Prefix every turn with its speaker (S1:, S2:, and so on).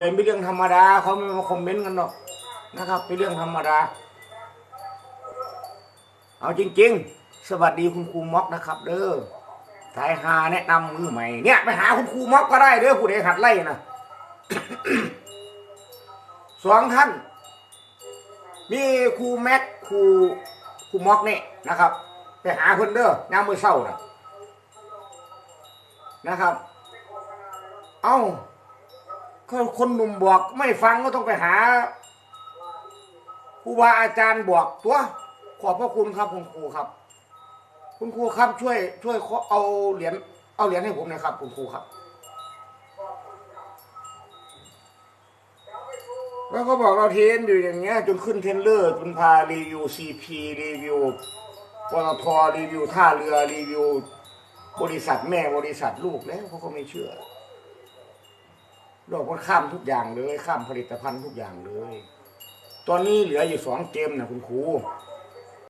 S1: เป็นเรื่องธรรมดาเขาไม่มาคอมเมนต์กันหรอกนะครับ เป็นเรื่องธรรมดา เอาจริง ๆ สวัสดีคุณครูม็อกนะครับ เด้อสายฮาแนะนำมือใหม่เนี่ยไปหาคุณครูม็อกก็ได้เด้อผู้ใดหัดไล่นะสองท่าน มีครูแม็กครูครูม็อกนี่นะครับ ไปหาเพิ่นเด้อยามมือเช้านะนะครับ เอ้า คนหนุ่มบอกไม่ฟังก็ต้องไปหาครูบาอาจารย์บอกตัว ขอบพระคุณครับคุณครูครับ คุณครูครับช่วย ช่วยขอเอาเหรียญเอาเหรียญให้ผมน่อยครับ คุณครูครับ แล้วก็บอกเราเทนอยู่อย่างเงี้ย จนขึ้นเทนเลอร์จนพารีวิวซีพีรีวิวปตทรีวิวท่าเรือรีวิว บริษัทแม่บริษัทลูกแล้วเขาก็ไม่เชื่อ โลกมันข้ามทุกอย่างเลย ข้ามผลิตภัณฑ์ทุกอย่างเลย ตอนนี้เหลืออยู่สองเกมนะคุณครู